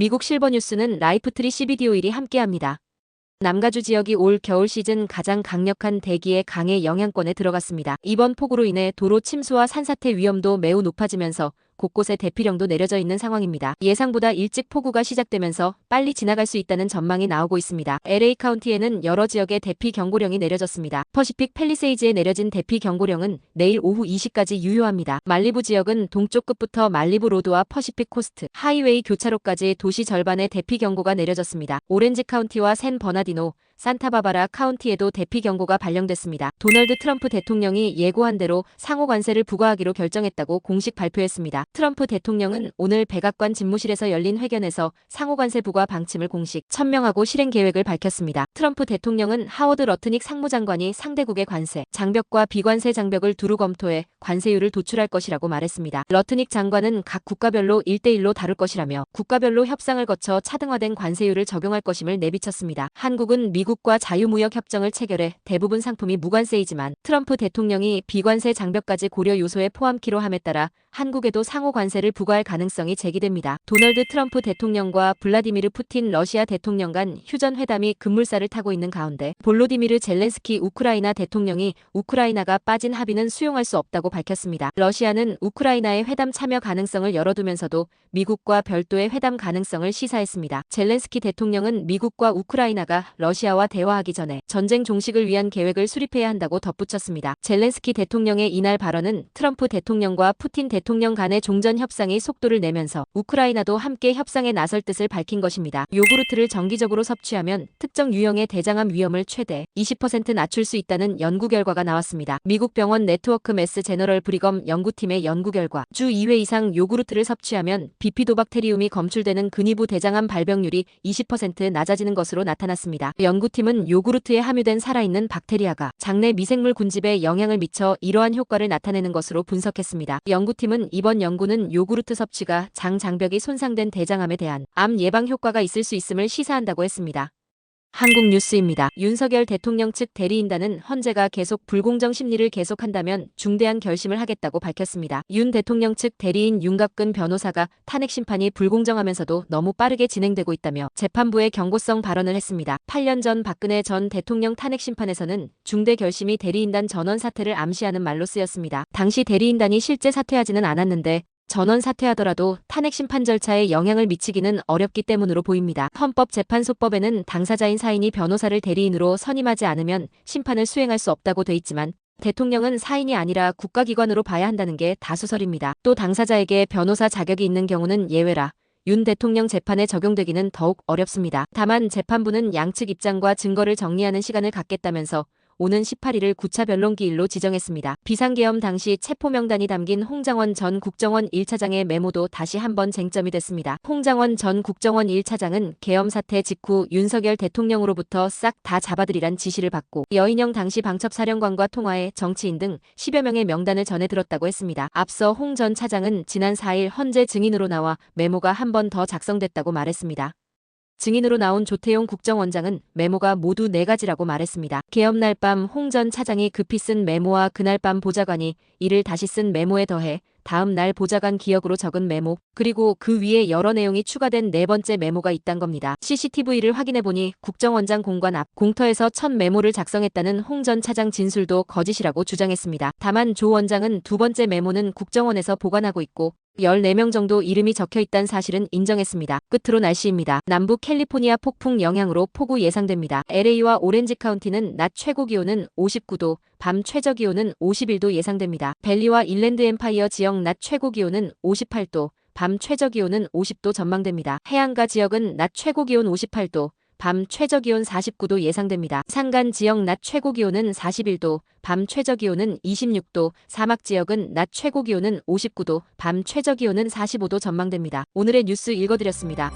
미국 실버뉴스는 라이프트리 CBD 오일이 함께합니다. 남가주 지역이 올 겨울 시즌 가장 강력한 대기의 강의 영향권에 들어갔습니다. 이번 폭우로 인해 도로 침수와 산사태 위험도 매우 높아지면서 곳곳에 대피령도 내려져 있는 상황입니다. 예상보다 일찍 폭우가 시작되면서 빨리 지나갈 수 있다는 전망이 나오고 있습니다. LA 카운티에는 여러 지역에 대피 경고령이 내려졌습니다. 퍼시픽 팰리세이즈에 내려진 대피 경고령은 내일 오후 2시까지 유효합니다. 말리부 지역은 동쪽 끝부터 말리부 로드와 퍼시픽 코스트, 하이웨이 교차로까지 도시 절반에 대피 경고가 내려졌습니다. 오렌지 카운티와 샌 버나디노, 산타바바라 카운티에도 대피 경고가 발령됐습니다. 도널드 트럼프 대통령이 예고한 대로 상호 관세를 부과하기로 결정했다고 공식 발표했습니다. 트럼프 대통령은 오늘 백악관 집무실에서 열린 회견에서 상호 관세 부과 방침을 공식 천명하고 실행 계획을 밝혔습니다. 트럼프 대통령은 하워드 러트닉 상무장관이 상대국의 관세, 장벽과 비관세 장벽을 두루 검토해 관세율을 도출할 것이라고 말했습니다. 러트닉 장관은 각 국가별로 1대1로 다룰 것이라며 국가별로 협상을 거쳐 차등화된 관세율을 적용할 것임을 내비쳤습니다. 한국은 미국 과 자유무역 협정을 체결해 대부분 상품이 무관세이지만 트럼프 대통령이 비관세 장벽까지 고려 요소에 포함키로 함에 따라 한국에도 상호 관세를 부과할 가능성이 제기됩니다. 도널드 트럼프 대통령과 블라디미르 푸틴 러시아 대통령 간 휴전 회담이 급물살을 타고 있는 가운데 볼로디미르 젤렌스키 우크라이나 대통령이 우크라이나가 빠진 합의는 수용할 수 없다고 밝혔습니다. 러시아는 우크라이나의 회담 참여 가능성을 열어두면서도 미국과 별도의 회담 가능성을 시사했습니다. 젤렌스키 대통령은 미국과 우크라이나가 러시아와 대화하기 전에 전쟁 종식을 위한 계획을 수립해야 한다고 덧붙였습니다. 젤렌스키 대통령의 이날 발언은 트럼프 대통령과 푸틴 대통령 간의 종전 협상이 속도를 내면서 우크라이나도 함께 협상에 나설 뜻을 밝힌 것입니다. 요구르트를 정기적으로 섭취하면 특정 유형의 대장암 위험을 최대 20% 낮출 수 있다는 연구 결과가 나왔습니다. 미국 병원 네트워크 매스 제너럴 브리검 연구팀의 연구 결과 주 2회 이상 요구르트를 섭취하면 비피도박테리움이 검출되는 근위부 대장암 발병률이 20% 낮아지는 것으로 나타났습니다. 연구 팀은 요구르트에 함유된 살아있는 박테리아가 장내 미생물 군집에 영향을 미쳐 이러한 효과를 나타내는 것으로 분석했습니다. 연구팀은 이번 연구는 요구르트 섭취가 장 장벽이 손상된 대장암에 대한 암 예방 효과가 있을 수 있음을 시사한다고 했습니다. 한국 뉴스입니다. 윤석열 대통령 측 대리인단은 헌재가 계속 불공정 심리를 계속한다면 중대한 결심을 하겠다고 밝혔습니다. 윤 대통령 측 대리인 윤갑근 변호사가 탄핵 심판이 불공정하면서도 너무 빠르게 진행되고 있다며 재판부에 경고성 발언을 했습니다. 8년 전 박근혜 전 대통령 탄핵 심판에서는 중대 결심이 대리인단 전원 사퇴를 암시하는 말로 쓰였습니다. 당시 대리인단이 실제 사퇴하지는 않았는데 전원 사퇴하더라도 탄핵 심판 절차에 영향을 미치기는 어렵기 때문으로 보입니다. 헌법재판소법에는 당사자인 사인이 변호사를 대리인으로 선임하지 않으면 심판을 수행할 수 없다고 돼 있지만 대통령은 사인이 아니라 국가기관으로 봐야 한다는 게 다수설입니다. 또 당사자에게 변호사 자격이 있는 경우는 예외라. 윤 대통령 재판에 적용되기는 더욱 어렵습니다. 다만 재판부는 양측 입장과 증거를 정리하는 시간을 갖겠다면서 오는 18일을 9차 변론기일로 지정했습니다. 비상계엄 당시 체포 명단이 담긴 홍장원 전 국정원 1차장의 메모도 다시 한번 쟁점이 됐습니다. 홍장원 전 국정원 1차장은 계엄 사태 직후 윤석열 대통령으로부터 싹 다 잡아들이란 지시를 받고 여인영 당시 방첩사령관과 통화해 정치인 등 10여 명의 명단을 전해 들었다고 했습니다. 앞서 홍 전 차장은 지난 4일 헌재 증인으로 나와 메모가 한 번 더 작성됐다고 말했습니다. 증인으로 나온 조태용 국정원장은 메모가 모두 네 가지라고 말했습니다. 개엄 날밤 홍 전 차장이 급히 쓴 메모와 그날 밤 보좌관이 이를 다시 쓴 메모에 더해 다음 날 보좌관 기억으로 적은 메모, 그리고 그 위에 여러 내용이 추가된 네 번째 메모가 있단 겁니다. CCTV를 확인해보니 국정원장 공관 앞 공터에서 첫 메모를 작성했다는 홍 전 차장 진술도 거짓이라고 주장했습니다. 다만 조 원장은 두 번째 메모는 국정원에서 보관하고 있고 14명 정도 이름이 적혀 있다는 사실은 인정했습니다. 끝으로 날씨입니다. 남부 캘리포니아 폭풍 영향으로 폭우 예상됩니다. LA와 오렌지 카운티는 낮 최고 기온은 59도, 밤 최저 기온은 51도 예상됩니다. 벨리와 일랜드 엠파이어 지역 낮 최고 기온은 58도, 밤 최저 기온은 50도 전망됩니다. 해안가 지역은 낮 최고 기온 58도, 밤 최저 기온 49도 예상됩니다. 산간 지역 낮 최고 기온은 41도, 밤 최저 기온은 26도, 사막 지역은 낮 최고 기온은 59도, 밤 최저 기온은 45도 전망됩니다. 오늘의 뉴스 읽어드렸습니다.